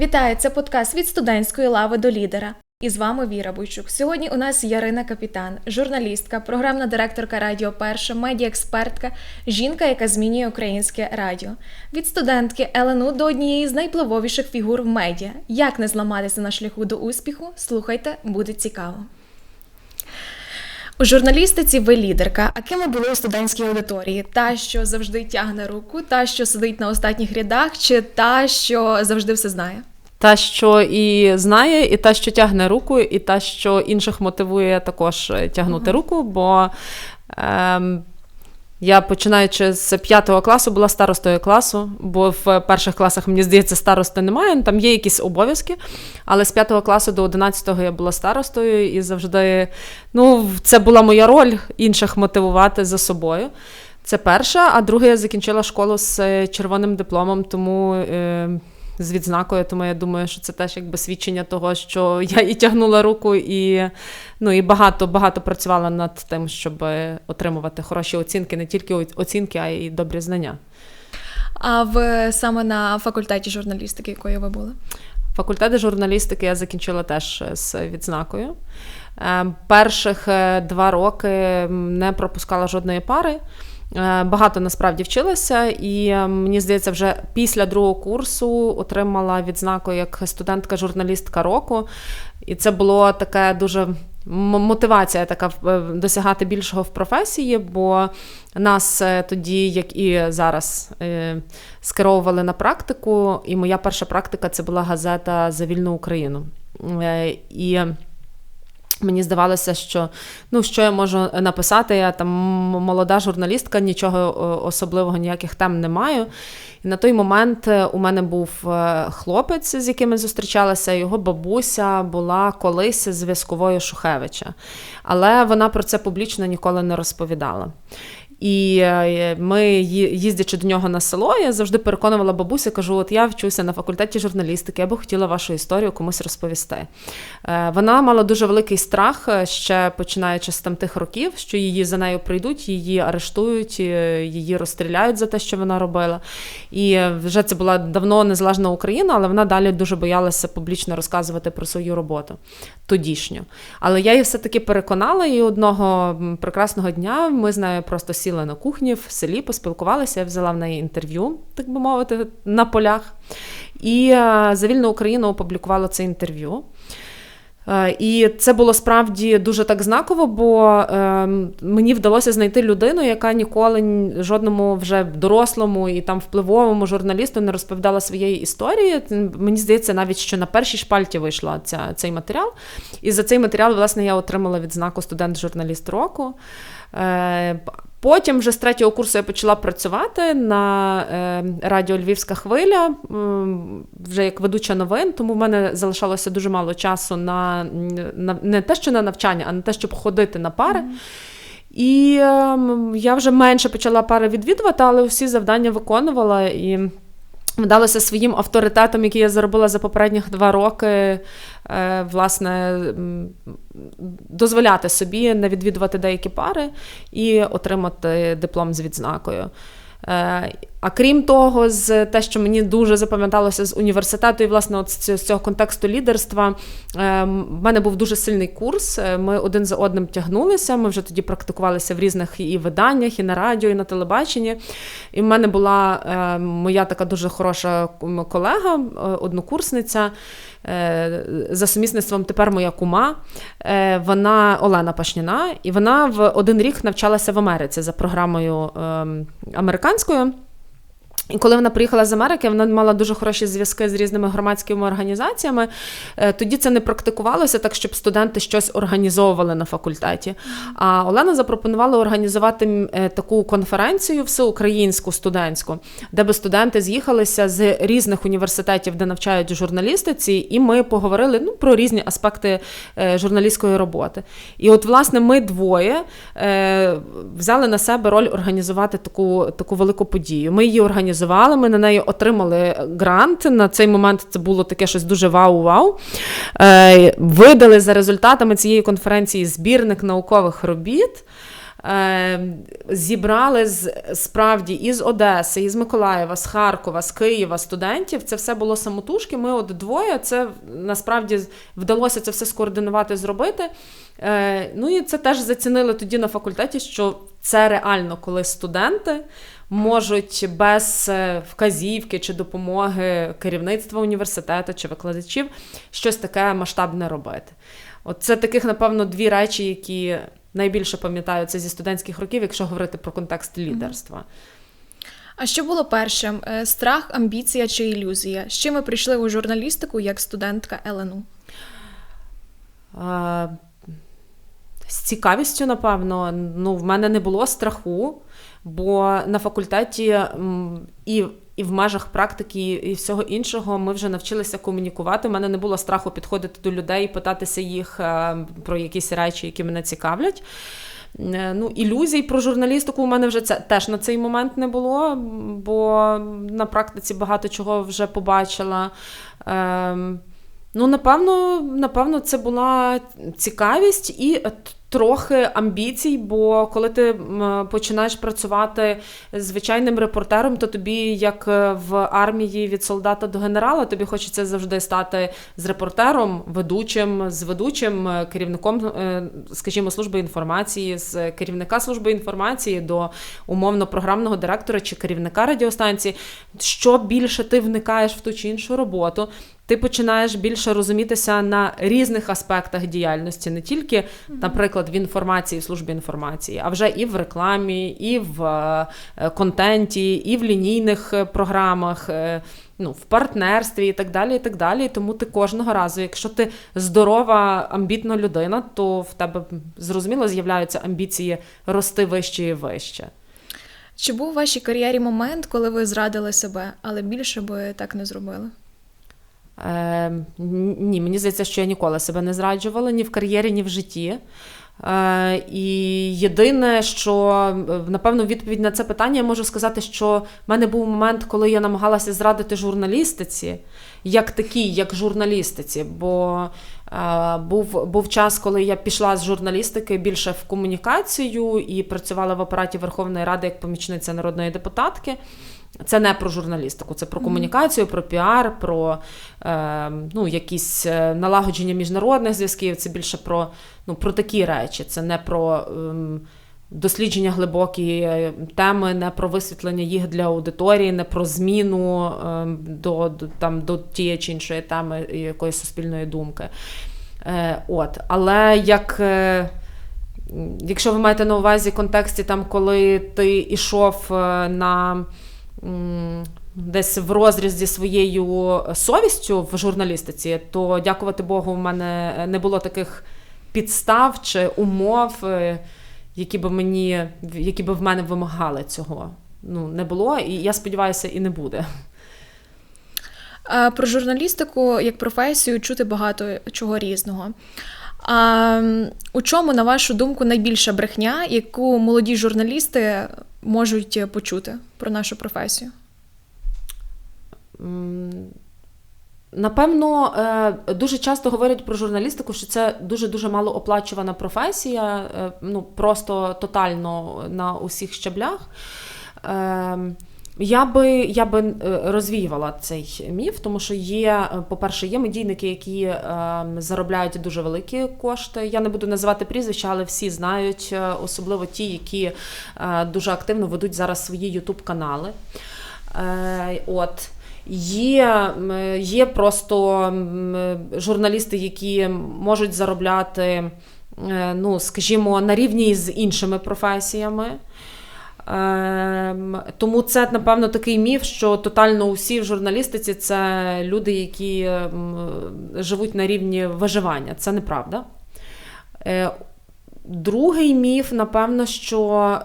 Вітаю! Це подкаст від студентської лави до лідера. І з вами Віра Бойчук. Сьогодні у нас Ярина Капітан, журналістка, програмна директорка Радіо Перша, медіаекспертка, жінка, яка змінює українське радіо. Від студентки ЛНУ до однієї з найпливовіших фігур в медіа. Як не зламатися на шляху до успіху? Слухайте, буде цікаво. У журналістиці ви лідерка. А ким ви були у студентській аудиторії? Та, що завжди тягне руку, та, що сидить на останніх рядах, чи та, що завжди все знає? Та, що і знає, і та, що тягне руку, і та, що інших мотивує також е, тягнути руку, бо ем, я починаючи з п'ятого класу була старостою класу, бо в перших класах, мені здається, старости немає, ну, там є якісь обов'язки. Але з п'ятого класу до одинадцятого я була старостою і завжди ну, це була моя роль інших мотивувати за собою. Це перша, а друге, я закінчила школу з е, червоним дипломом, тому. Е, з відзнакою, тому я думаю, що це теж якби свідчення того, що я і тягнула руку, і ну, і багато багато працювала над тим, щоб отримувати хороші оцінки, не тільки оцінки, а й добрі знання. А ви саме на факультеті журналістики, якою ви були? Факультети журналістики я закінчила теж з відзнакою. Перших е, два роки не пропускала жодної пари. Е, багато насправді вчилася, і е, мені здається, вже після другого курсу отримала відзнаку як студентка-журналістка року. І це було таке дуже мотивація така е, досягати більшого в професії, бо нас тоді, як і зараз, скеровували на практику. І моя перша практика це була газета за вільну Україну. І Мені здавалося, що ну що я можу написати. Я там молода журналістка, нічого особливого, ніяких тем не маю. І на той момент е, у мене був е, хлопець, з яким я зустрічалася. Його бабуся була колись зв'язковою Шухевича, але вона про це публічно ніколи не розповідала. І е, ми, їздячи до нього на село, я завжди переконувала бабусю, кажу: от я вчуся на факультеті журналістики, я би хотіла вашу історію комусь розповісти. Е, вона мала дуже великий страх, е, ще починаючи з там тих років, що її за нею прийдуть, її арештують, її розстріляють за те, що вона робила. І вже це була давно незалежна Україна, але вона далі дуже боялася публічно розказувати про свою роботу тодішню. Але я її все-таки переконала, і одного прекрасного дня ми з нею просто сіли сіли на кухні в селі, поспілкувалися, я взяла в неї інтерв'ю, так би мовити, на полях. І е, за вільну Україну опублікувала це інтерв'ю. Е, і це було справді дуже так знаково, бо е, мені вдалося знайти людину, яка ніколи жодному вже дорослому і там впливовому журналісту не розповідала своєї історії. Мені здається, навіть що на першій шпальті вийшла ця, цей матеріал. І за цей матеріал, власне, я отримала відзнаку студент-журналіст року. Е, Потім, вже з третього курсу, я почала працювати на е, радіо Львівська хвиля, вже як ведуча новин, тому в мене залишалося дуже мало часу на, на не те, що на навчання, а на те, щоб ходити на пари. І е, я вже менше почала пари відвідувати, але всі завдання виконувала. І вдалося своїм авторитетом, який я заробила за попередніх два роки, е, власне, дозволяти собі не відвідувати деякі пари і отримати диплом з відзнакою. Е, а крім того, з те, що мені дуже запам'яталося з університету, і власне от з цього контексту лідерства, е, в мене був дуже сильний курс. Е, ми один за одним тягнулися. Ми вже тоді практикувалися в різних і виданнях, і на радіо, і на телебаченні. І в мене була моя така дуже хороша колега, однокурсниця. За сумісництвом тепер моя кума, вона Олена Пашніна, і вона в один рік навчалася в Америці за програмою ем, американською. І коли вона приїхала з Америки, вона мала дуже хороші зв'язки з різними громадськими організаціями. Е, тоді це не практикувалося так, щоб студенти щось організовували на факультеті. А Олена запропонувала організувати е, таку конференцію всеукраїнську студентську, де би студенти з'їхалися з різних університетів, де навчають журналістиці, і ми поговорили ну, про різні аспекти е, журналістської роботи. І от, власне, ми двоє взяли на себе роль організувати таку, таку велику подію. Ми її організували організували. Ми на неї отримали грант. На цей момент це було таке щось дуже вау-вау. Е, видали за результатами цієї конференції збірник наукових робіт. Е, зібрали з справді із Одеси, із Миколаєва, з Харкова, з Києва студентів. Це все було самотужки. Ми от двоє. Це насправді вдалося це все скоординувати, зробити. Е, ну і це теж зацінили тоді на факультеті, що це реально, коли студенти можуть без е, вказівки чи допомоги керівництва університету чи викладачів щось таке масштабне робити. От це таких, напевно, дві речі, які найбільше пам'ятаються зі студентських років, якщо говорити про контекст лідерства. А що було першим? Е, Страх, амбіція чи ілюзія? З чим ви прийшли у журналістику як студентка ЛНУ? З цікавістю, напевно, ну, в мене не було страху, бо на факультеті і, і в межах практики, і всього іншого ми вже навчилися комунікувати. У мене не було страху підходити до людей і питатися їх е, про якісь речі, які мене цікавлять. Е, Ну, ілюзій про журналістику у мене вже це теж на цей момент не було, бо на практиці багато чого вже побачила. Ем, Ну, напевно, напевно, це була цікавість і трохи амбіцій, бо коли ти починаєш працювати звичайним репортером, то тобі, як е, в армії від солдата до генерала, тобі хочеться завжди стати з репортером, ведучим, з ведучим, е, керівником, е, скажімо, служби інформації, з керівника служби інформації до умовно програмного директора чи керівника радіостанції. Що більше ти вникаєш в ту чи іншу роботу, ти починаєш більше розумітися на різних аспектах діяльності, не тільки, наприклад, в інформації, в службі інформації, а вже і в рекламі, і в е, контенті, і в лінійних е, програмах. е, Ну, в партнерстві і так далі, і так далі. Тому ти кожного разу, якщо ти здорова, амбітна людина, то в тебе зрозуміло з'являються амбіції рости вище і вище. Чи був у вашій кар'єрі момент, коли ви зрадили себе, але більше би так не зробили? Е, ні, мені здається, що я ніколи себе не зраджувала ні в кар'єрі, ні в житті. Е, і єдине, що е, напевно відповідь на це питання я можу сказати, що в мене був момент, коли я намагалася зрадити журналістиці, як такій, як журналістиці. Бо був, був час, коли я пішла з журналістики більше в комунікацію і працювала в апараті Верховної Ради як помічниця народної депутатки. Це не про журналістику, це про комунікацію, про піар, про е, ну, якісь е, налагодження міжнародних зв'язків. Це більше про, ну, про такі речі. Це не про ем, дослідження глибокі е, теми, не про висвітлення їх для аудиторії, не про зміну ем, до, до, там, до тієї чи іншої теми якоїсь суспільної думки. Е, от. Але як. Е, Якщо ви маєте на увазі контексті, там, коли ти йшов на десь в розріз зі своєю совістю в журналістиці, то дякувати Богу, в мене не було таких підстав чи умов, які би мені, які би в мене вимагали цього. Ну, не було, і я сподіваюся, і не буде. Про журналістику як професію чути багато чого різного. А у чому, на вашу думку, найбільша брехня, яку молоді журналісти можуть почути про нашу професію? Напевно, е, дуже часто говорять про журналістику, що це дуже дуже мало оплачувана професія, е, ну просто тотально на усіх щаблях. Е, Я би я би розвіювала цей міф, тому що є, по-перше, є медійники, які е, заробляють дуже великі кошти. Я не буду називати прізвища, але всі знають, особливо ті, які е, дуже активно ведуть зараз свої ютуб-канали. Е, От. Є, є просто журналісти, які можуть заробляти, е, ну, скажімо, на рівні з іншими професіями. Ем, Тому це, напевно, такий міф, що тотально усі в журналістиці це люди, які живуть на рівні виживання. Це неправда. Другий міф, напевно, що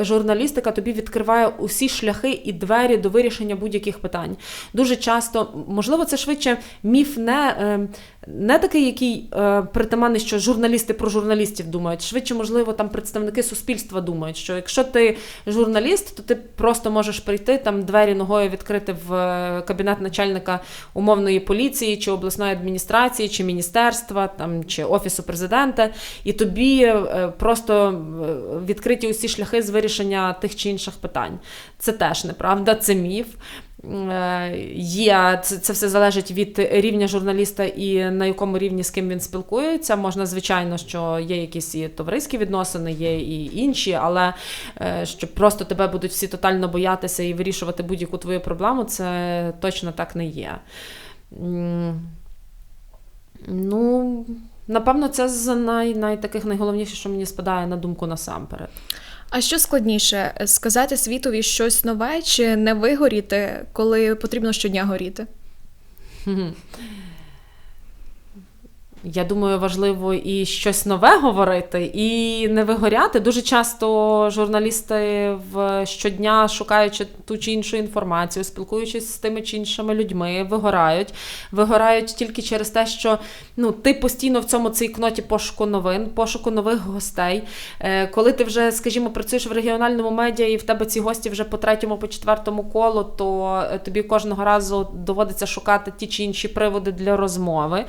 журналістика, тобі відкриває усі шляхи і двері до вирішення будь-яких питань. Дуже часто, можливо, це швидше міф не, е, не такий, який е, притаманний, що журналісти про журналістів думають. Швидше, можливо, там представники суспільства думають, що якщо ти журналіст, то ти просто можеш прийти там двері ногою відкрити в е, кабінет начальника умовної поліції, чи обласної адміністрації, чи міністерства, там, чи офісу президента і тобі е, просто е, відкриті усі шляхи з вирішення тих чи інших питань. Це теж неправда, це міф. Е, Є це, це все залежить від рівня журналіста і на якому рівні з ким він спілкується. Можна, звичайно, що є якісь і товариські відносини, є і інші, але е, що просто тебе будуть всі тотально боятися і вирішувати будь-яку твою проблему, це точно так не є. Ну, напевно, це з най, най таких найголовніше, що мені спадає на думку насамперед. А що складніше сказати світові щось нове чи не вигоріти, коли потрібно щодня горіти? Я думаю, важливо і щось нове говорити, і не вигоряти. Дуже часто журналісти в щодня, шукаючи ту чи іншу інформацію, спілкуючись з тими чи іншими людьми, вигорають. Вигорають тільки через те, що ну, ти постійно в цьому цій пошуку новин, пошуку нових гостей. Е, Коли ти вже, скажімо, працюєш в регіональному медіа, і в тебе ці гості вже по третьому, по четвертому колу, то е, тобі кожного разу доводиться шукати ті чи інші приводи для розмови.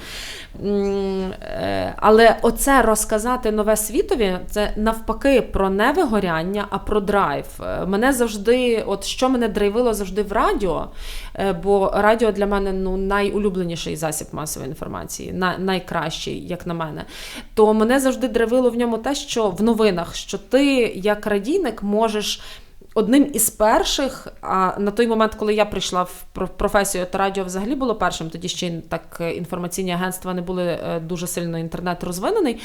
Е, Але оце розказати нове світові, це навпаки про не вигоряння, а про драйв. Е, Мене завжди, от що мене драйвило завжди в радіо, е, бо радіо для мене ну, найулюбленіший засіб масової інформації, на, найкращий, як на мене. То мене завжди драйвило в ньому те, що в новинах, що ти як радійник можеш. Одним із перших, а на той момент, коли я прийшла в про- професію, то радіо взагалі було першим, тоді ще так е, інформаційні агентства не були е, дуже сильно інтернет розвинений.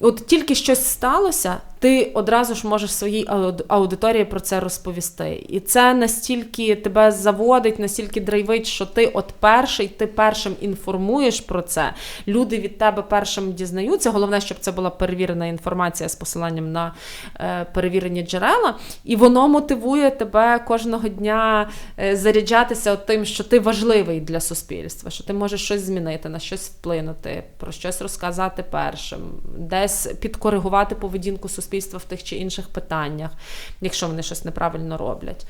От тільки щось сталося, ти одразу ж можеш своїй аудиторії про це розповісти. І це настільки тебе заводить, настільки драйвить, що ти от перший, ти першим інформуєш про це. Люди від тебе першим дізнаються. Головне, щоб це була перевірена інформація з посиланням на е, перевірені джерела, і воно мотивує тебе кожного дня е, заряджатися тим, що ти важливий для суспільства, що ти можеш щось змінити, на щось вплинути, про щось розказати першим, десь підкоригувати поведінку суспільства в тих чи інших питаннях, якщо вони щось неправильно роблять.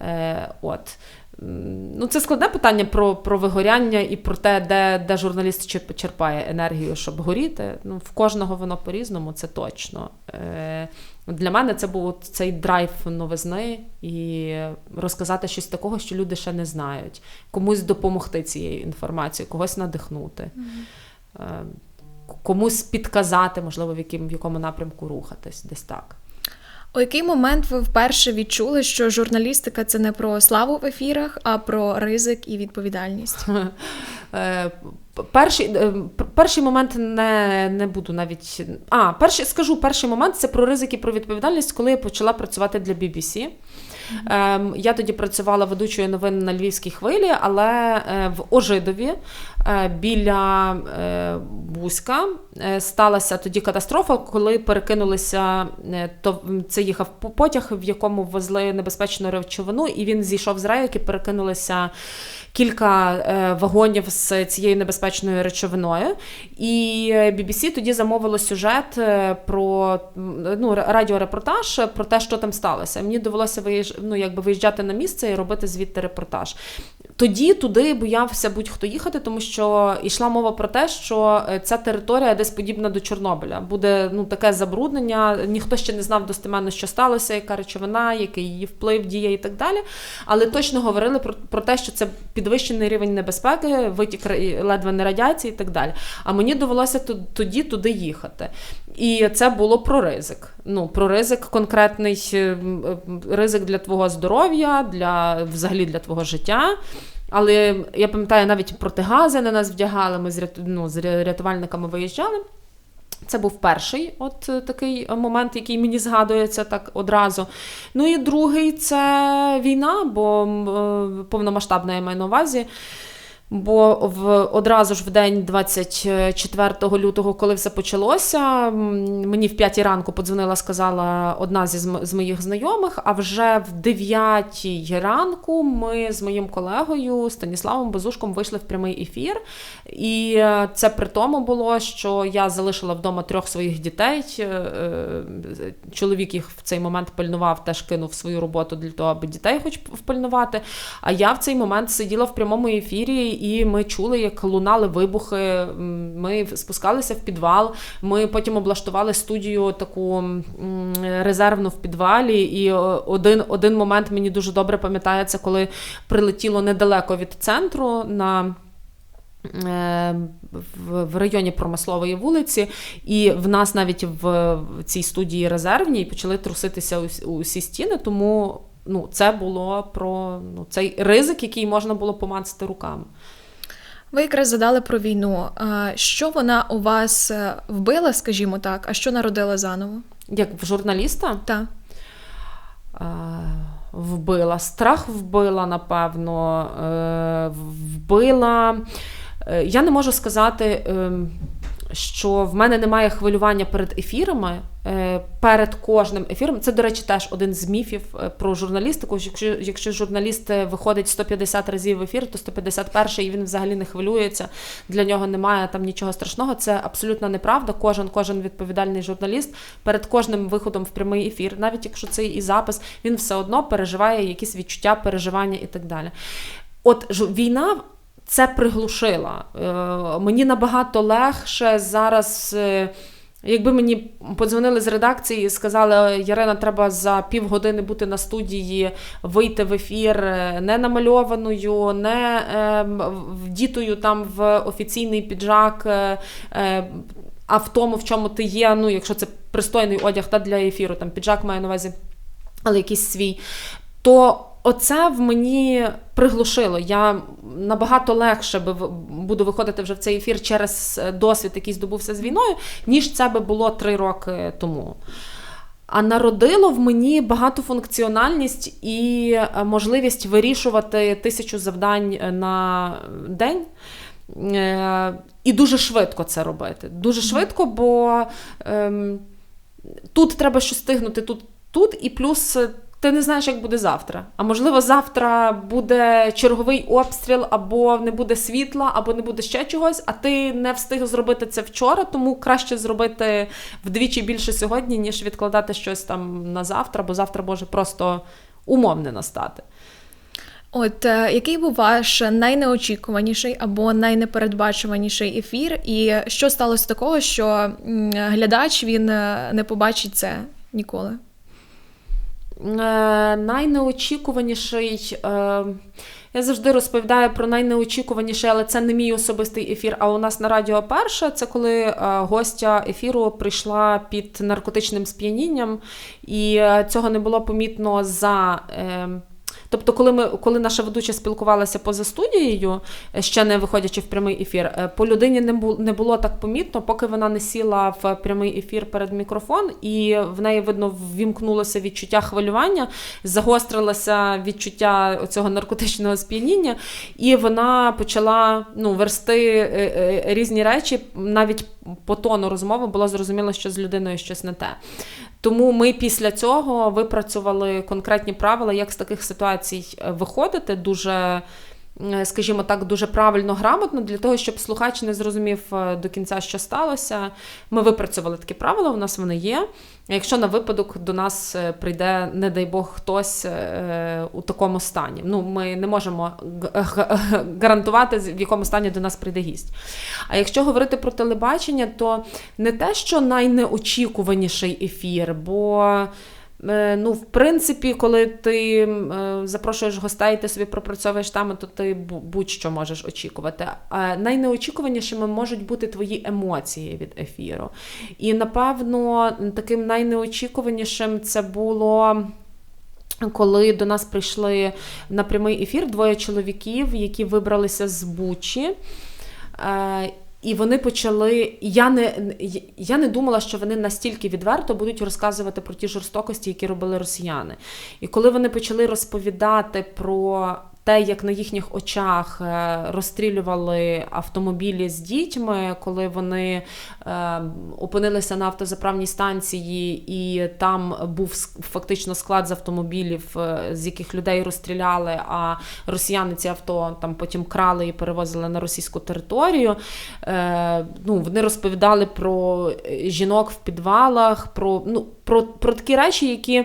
Е, от. Ну, це складне питання про, про вигоряння і про те, де, де журналіст черпає енергію, щоб горіти. Ну, в кожного воно по-різному, це точно. Е, для мене це був цей драйв новизни і розказати щось такого, що люди ще не знають, комусь допомогти цією інформацією, когось надихнути, е, комусь підказати, можливо, в, яким, в якому напрямку рухатись, десь так. У який момент ви вперше відчули, що журналістика це не про славу в ефірах, а про ризик і відповідальність? Е, Перший, е, перший момент не, не буду навіть. А, перший, скажу, перший момент це про ризики, про відповідальність, коли я почала працювати для BBC. Ем, я тоді працювала ведучою новин на Львівській хвилі, але е, в Ожидові е, біля Бузька е, сталася тоді катастрофа, коли перекинулися. То це їхав потяг, в якому везли небезпечну речовину, і він зійшов з рейок і перекинулися кілька е, вагонів з цією небезпечною речовиною. І е, BBC тоді замовило сюжет е, про ну, радіорепортаж про те, що там сталося. Мені довелося виїж... ну, якби виїжджати на місце і робити звідти репортаж. Тоді туди боявся будь-хто їхати, тому що йшла мова про те, що е, ця територія десь подібна до Чорнобиля. Буде ну таке забруднення. Ніхто ще не знав достеменно, що сталося, яка речовина, який її вплив, дія і так далі. Але точно говорили про, про те, що це підвищений рівень небезпеки, витік ледве не радіації і так далі. А мені довелося тоді туди їхати. І це було про ризик. Ну, про ризик конкретний е, е, ризик для твого здоров'я, для взагалі для твого життя. Але я пам'ятаю, навіть протигази на нас вдягали, ми з, ну, з рятувальниками виїжджали. Це був перший от е, такий момент, який мені згадується так одразу. Ну і другий це війна, бо е, повномасштабна я маю на увазі. Бо в одразу ж в день 24 лютого, коли все почалося, мені в 5 ранку подзвонила, сказала одна зі з моїх знайомих. А вже в 9 ранку ми з моїм колегою Станіславом Безушком вийшли в прямий ефір. І е, це при тому було, що я залишила вдома трьох своїх дітей. Е, Чоловік їх в цей момент пильнував, теж кинув свою роботу для того, аби дітей хоч впильнувати. А я в цей момент сиділа в прямому ефірі і ми чули, як лунали вибухи. Ми спускалися в підвал. Ми потім облаштували студію таку резервну в підвалі. І один, один момент мені дуже добре пам'ятається, коли прилетіло недалеко від центру на. е, В, районі промислової вулиці, і в нас навіть в, цій студії резервній почали труситися усі стіни, тому ну, це було про ну, цей ризик, який можна було помацати руками. Ви якраз задали про війну. Що вона у вас е, вбила, скажімо так, а що народила заново? Як в журналіста Та. е, вбила, страх вбила, напевно, е, вбила. Я не можу сказати, ем, що в мене немає хвилювання перед ефірами. Е, Перед кожним ефіром. Це, до речі, теж один з міфів е, про журналістику. Якщо, якщо журналіст е, виходить 150 разів в ефір, то 151 і він взагалі не хвилюється. Для нього немає там нічого страшного. Це абсолютно неправда. Кожен, кожен відповідальний журналіст перед кожним виходом в прямий ефір, навіть якщо це і запис, він все одно переживає якісь відчуття, переживання і так далі. От ж- війна це приглушила. Мені набагато легше зараз. Якби мені подзвонили з редакції і сказали, Ярина, треба за півгодини бути на студії, вийти в ефір е, не намальованою, не е, вдітою там в офіційний піджак, е, е, а в тому, в чому ти є, ну, якщо це пристойний одяг та для ефіру, там піджак має на увазі, але якийсь свій, то оце в мені приглушило. Я набагато легше би буду виходити вже в цей ефір через е, досвід, який здобувся з війною, ніж це би було три роки тому. А народило в мені багатофункціональність і е, можливість вирішувати тисячу завдань е, на день. І дуже швидко це робити. Дуже швидко, бо ем, тут треба щось стигнути тут, тут, і плюс ти не знаєш, як буде завтра. А можливо, завтра буде черговий обстріл, або не буде світла, або не буде ще чогось, а ти не встиг зробити це вчора, тому краще зробити вдвічі більше сьогодні, ніж відкладати щось там на завтра, бо завтра може просто умов не настати. От е, який був ваш найнеочікуваніший або найнепередбачуваніший ефір, і що сталося такого, що глядач він е, не побачить це ніколи? Е, найнеочікуваніший. Е, я завжди розповідаю про найнеочікуваніший, але це не мій особистий ефір. А у нас на радіо перше це коли е, гостя ефіру прийшла під наркотичним сп'янінням, і цього не було помітно за. Тобто, коли ми, коли наша ведуча спілкувалася поза студією, е, ще не виходячи в прямий ефір, е, по людині не було, не було так помітно, поки вона не сіла в прямий ефір перед мікрофон, і в неї видно ввімкнулося відчуття хвилювання, загострилося відчуття цього наркотичного сп'яніння, і вона почала ну, версти е, різні речі. Навіть по тону розмови було зрозуміло, що з людиною щось не те. Тому ми після цього випрацювали конкретні правила, як з таких ситуацій е, виходити дуже, е, скажімо так, дуже правильно, грамотно, для того, щоб слухач не зрозумів е, до кінця, що сталося. Ми випрацювали такі правила, у нас вони є. Якщо на випадок до нас е, прийде, не дай Бог, хтось е, у такому стані. Ну, ми не можемо гарантувати, в якому стані до нас прийде гість. А якщо говорити про телебачення, то не те, що найнеочікуваніший ефір, бо. Е, Ну, в принципі, коли ти е, запрошуєш гостей, ти собі пропрацьовуєш теми, то ти будь-що можеш очікувати. А найнеочікуванішими можуть бути твої емоції від ефіру. І напевно, таким найнеочікуванішим це було. Коли до нас прийшли на прямий ефір двоє чоловіків, які вибралися з Бучі, е, і вони почали. Я не, я не думала, що вони настільки відверто будуть розказувати про ті жорстокості, які робили росіяни. І коли вони почали розповідати про те, як на їхніх очах е, розстрілювали автомобілі з дітьми, коли вони е, опинилися на автозаправній станції, і там був фактично склад з автомобілів, е, з яких людей розстріляли, а росіяни ці авто там потім крали і перевозили на російську територію. Ну, вони розповідали про жінок в підвалах, про, ну, про, про такі речі, які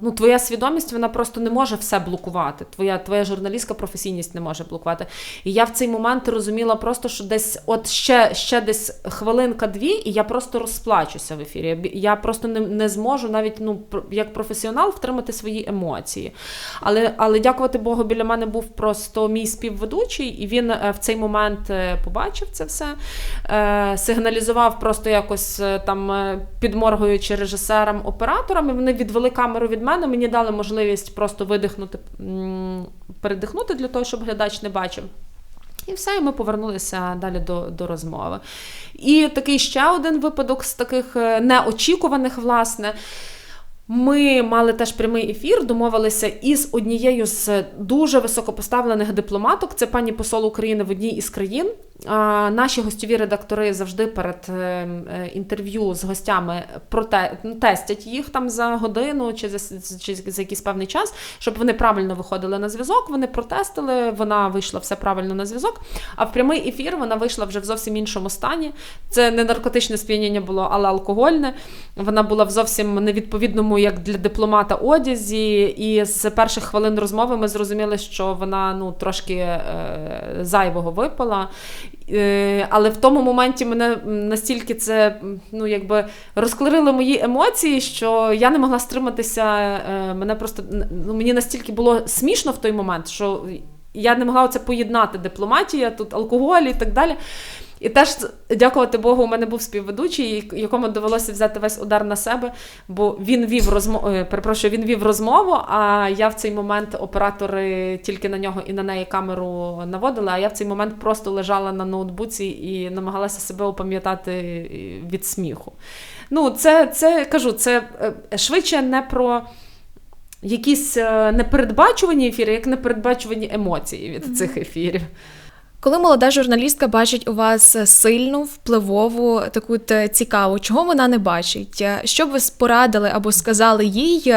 ну, твоя свідомість вона просто не може все блокувати. Твоя, твоя журналістська професійність не може блокувати. І я в цей момент розуміла просто, що десь от ще, ще десь хвилинка-дві, і я просто розплачуся в ефірі. Я просто не, не зможу навіть ну, як професіонал втримати свої емоції. Але, але дякувати Богу, біля мене був просто мій співведучий, і він е, в цей момент е, побачив це все, е, сигналізував просто якось е, там е, підморгуючи режисерам, операторам. І вони відвели камеру від мене. Мені дали можливість просто видихнути, передихнути для того, щоб глядач не бачив. І все, і ми повернулися далі до, до розмови. І такий ще один випадок з таких е, неочікуваних, власне. Ми мали теж прямий ефір, домовилися із однією з дуже високопоставлених дипломаток. Це пані посол України в одній із країн. Наші гостьові редактори завжди перед е, е, інтерв'ю з гостями проте тестять їх там за годину чи за, чи за якийсь певний час, щоб вони правильно виходили на зв'язок. Вони протестили, вона вийшла все правильно на зв'язок. А в прямий ефір вона вийшла вже в зовсім іншому стані. Це не наркотичне сп'яніння було, але алкогольне. Вона була в зовсім невідповідному, як для дипломата, одязі. І з перших хвилин розмови ми зрозуміли, що вона ну трошки е, зайвого випала. Е, але в тому моменті мене настільки це ну, якби розклерило мої емоції, що я не могла стриматися. Е, мене просто ну, мені настільки було смішно в той момент, що я не могла це поєднати дипломатія, тут алкоголь і так далі. І теж дякувати Богу, у мене був співведучий, якому довелося взяти весь удар на себе, бо він вів розмову, перепрошую, він вів розмову. А я в цей момент оператори тільки на нього і на неї камеру наводили. А я в цей момент просто лежала на ноутбуці і намагалася себе опам'ятати від сміху. Ну, це, це кажу, це швидше не про. Якісь непередбачувані ефіри, як непередбачувані емоції від цих ефірів. Коли молода журналістка бачить у вас сильну, впливову, таку цікаву, чого вона не бачить? Що б ви порадили або сказали їй,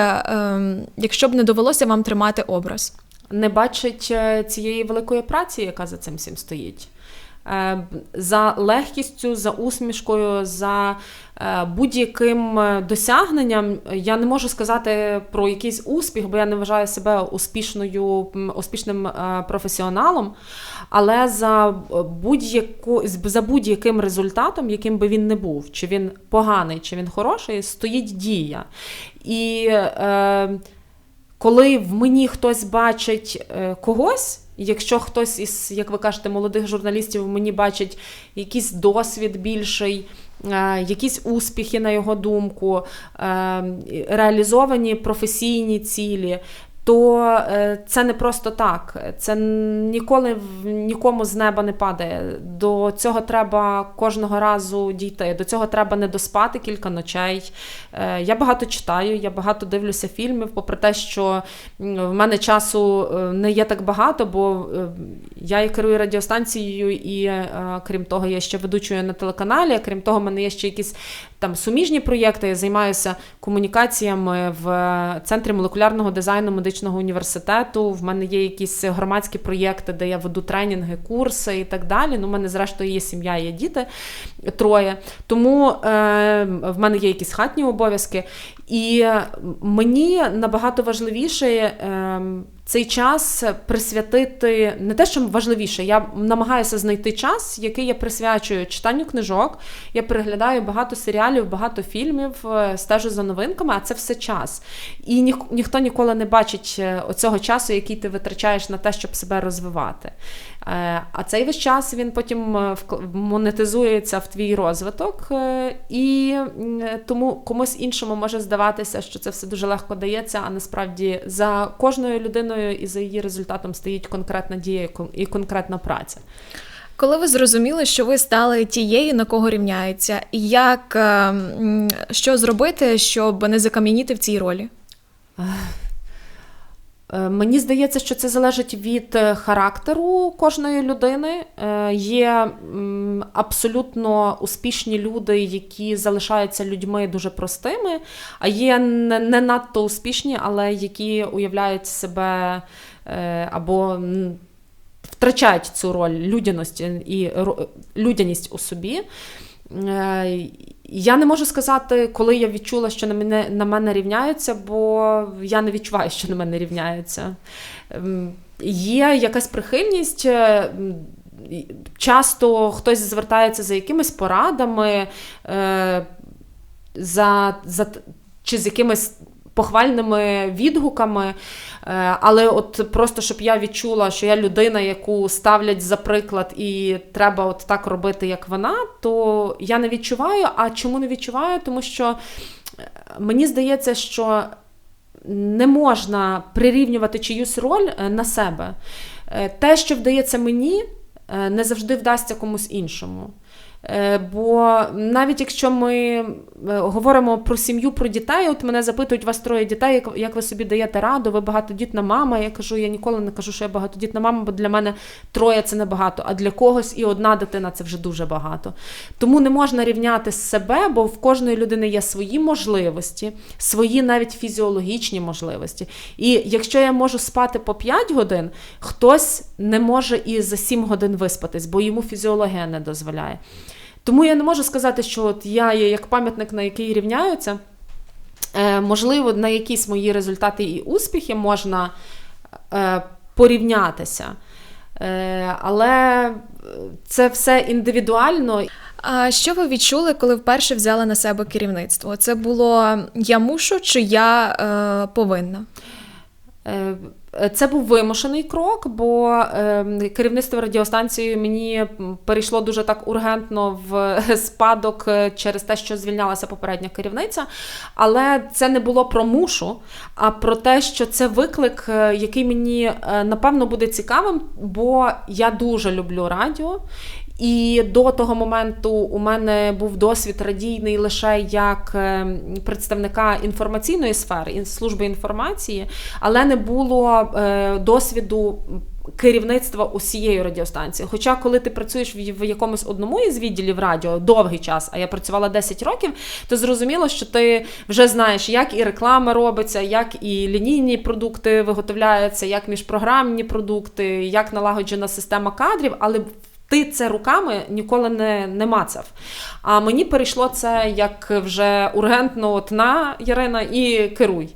якщо б не довелося вам тримати образ? Не бачить цієї великої праці, яка за цим всім стоїть. За легкістю, за усмішкою, за будь-яким досягненням я не можу сказати про якийсь успіх, бо я не вважаю себе успішною, успішним професіоналом. Але за будь-яку за будь-яким результатом, яким би він не був, чи він поганий, чи він хороший, стоїть дія. І е, коли в мені хтось бачить е, когось. Якщо хтось із, як ви кажете, молодих журналістів мені бачить якийсь досвід більший, якісь успіхи, на його думку, реалізовані професійні цілі, то це не просто так. Це ніколи нікому з неба не падає. До цього треба кожного разу дійти. До цього треба не доспати кілька ночей. Я багато читаю, я багато дивлюся фільмів, попри те, що в мене часу не є так багато, бо я і керую радіостанцією, і крім того, я ще ведучою на телеканалі. Крім того, в мене є ще якісь там суміжні проєкти. Я займаюся комунікаціями в центрі молекулярного дизайну медичного університету. В мене є якісь громадські проєкти, де я веду тренінги, курси і так далі. Ну, в мене, зрештою, є сім'я, є діти троє. Тому е, в мене є якісь хатні обов'язки. І мені набагато важливіше е, цей час присвятити не те, що важливіше, я намагаюся знайти час, який я присвячую читанню книжок. Я переглядаю багато серіалів, багато фільмів, стежу за новинками, а це все час. І ні, ніхто ніколи не бачить оцього часу, який ти витрачаєш на те, щоб себе розвивати. А цей весь час він потім монетизується в твій розвиток, і тому комусь іншому може здаватися, що це все дуже легко дається, а насправді за кожною людиною і за її результатом стоїть конкретна дія і конкретна праця. Коли ви зрозуміли, що ви стали тією, на кого рівняються, як що зробити, щоб не закам'яніти в цій ролі? Мені здається, що це залежить від характеру кожної людини. Є абсолютно успішні люди, які залишаються людьми дуже простими, а є не надто успішні, але які уявляють себе або втрачають цю роль людяності і людяність у собі. Я не можу сказати, коли я відчула, що на мене на мене рівняються, бо я не відчуваю, що на мене рівняються. Ем, Є якась прихильність. е, Часто хтось звертається за якимись порадами, е, за, за, чи з якимись похвальними відгуками. Е, Але от просто щоб я відчула, що я людина, яку ставлять за приклад, і треба от так робити, як вона, то я не відчуваю. А чому не відчуваю? Тому що е, мені здається, що не можна прирівнювати чиюсь роль е, на себе. Те, що вдається мені, не завжди вдасться комусь іншому. Е, Бо навіть якщо ми е, говоримо про сім'ю, про дітей, от мене запитують, у вас троє дітей, як, як ви собі даєте раду, ви багатодітна мама. Я кажу, я ніколи не кажу, що я багатодітна мама, бо для мене троє це не багато, а для когось і одна дитина це вже дуже багато. Тому не можна рівняти себе, бо в кожної людини є свої можливості, свої навіть фізіологічні можливості. І якщо я можу спати по 5 годин, хтось не може і за 7 годин виспатись, бо йому фізіологія не дозволяє. Тому я не можу сказати, що от я є як пам'ятник, на який рівняються. Е, можливо, на якісь мої результати і успіхи можна е, порівнятися. Е, але це все індивідуально. А що ви відчули, коли вперше взяли на себе керівництво? Це було я мушу чи я е, повинна? Е, Це був вимушений крок, бо е, керівництво радіостанції мені перейшло дуже так ургентно в спадок е, через те, що звільнялася попередня керівниця. Але це не було про мушу, а про те, що це виклик, е, який мені е, напевно буде цікавим, бо я дуже люблю радіо. І до того моменту у мене був досвід радійний лише як е, представника інформаційної сфери, служби інформації, але не було е, досвіду. Керівництва усієї радіостанції. Хоча, коли ти працюєш в, якомусь одному із відділів радіо довгий час, а я працювала 10 років, то зрозуміло, що ти вже знаєш, як і реклама робиться, як і лінійні продукти виготовляються, як міжпрограмні продукти, як налагоджена система кадрів, але ти це руками ніколи не, не мацав. А мені перейшло це як вже ургентно от на Ярина і керуй.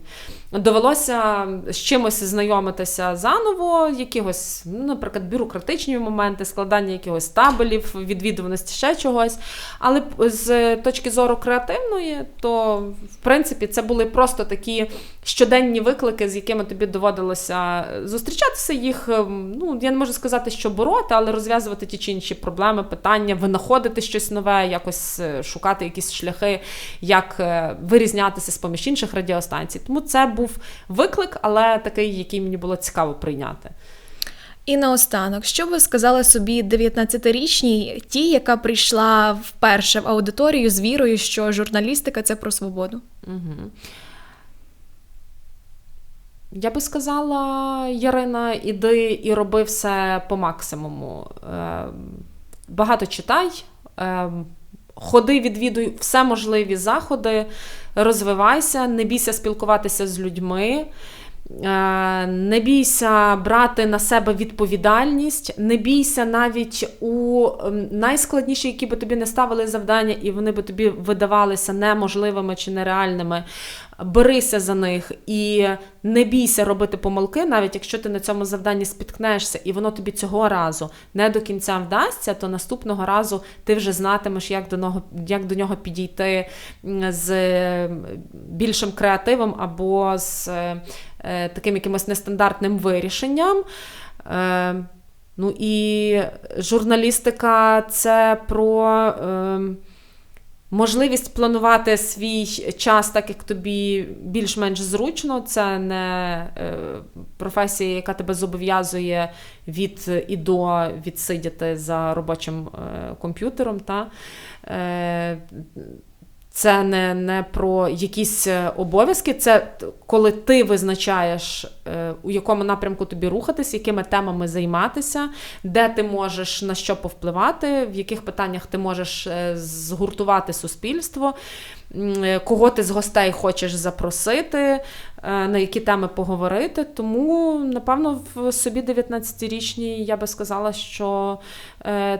Довелося з чимось знайомитися заново, якихось, ну, наприклад, бюрократичні моменти, складання якихось табелів, відвідуваності ще чогось. Але з точки зору креативної, то в принципі це були просто такі щоденні виклики, з якими тобі доводилося зустрічатися їх. ем, Ну я не можу сказати, що бороти, але розв'язувати ті чи інші проблеми, питання, винаходити щось нове, якось е, шукати якісь шляхи, як е, вирізнятися з поміж інших радіостанцій. Тому це був виклик, але такий, який мені було цікаво прийняти. І наостанок, що ви сказали собі 19-річній, тій, яка прийшла вперше в аудиторію з вірою, що журналістика це про свободу? Угу. Я би сказала, Ярина, іди і роби все по максимуму. Е, Багато читай, е, ходи, відвідуй все можливі заходи, розвивайся, не бійся спілкуватися з людьми. Е, Не бійся брати на себе відповідальність, не бійся навіть у ем, найскладніші, які би тобі не ставили завдання, і вони би тобі видавалися неможливими чи нереальними. Берися за них і не бійся робити помилки, навіть якщо ти на цьому завданні спіткнешся, і воно тобі цього разу не до кінця вдасться, то наступного разу ти вже знатимеш, як до нього, як до нього підійти з е, більшим креативом або з е, таким якимось нестандартним вирішенням. Е, ну і журналістика це про. Е, Можливість планувати свій час так, як тобі більш-менш зручно. Це не е, професія, яка тебе зобов'язує від і до відсидіти за робочим е, комп'ютером. Та? Це не, не про якісь е, обов'язки, це коли ти визначаєш, е, у якому напрямку тобі рухатись, якими темами займатися, де ти можеш на що повпливати, в яких питаннях ти можеш е, згуртувати суспільство, кого ти з гостей хочеш запросити, на які теми поговорити. Тому, напевно, в собі 19-річній я би сказала, що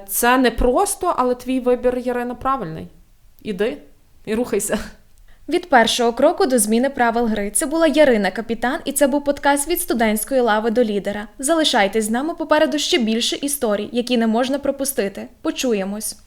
це не просто, але твій вибір, Ярина, правильний. Іди. І рухайся. Від першого кроку до зміни правил гри це була Ярина Капітан, і це був подкаст від студентської лави до лідера. Залишайтесь з нами попереду ще більше історій, які не можна пропустити. Почуємось.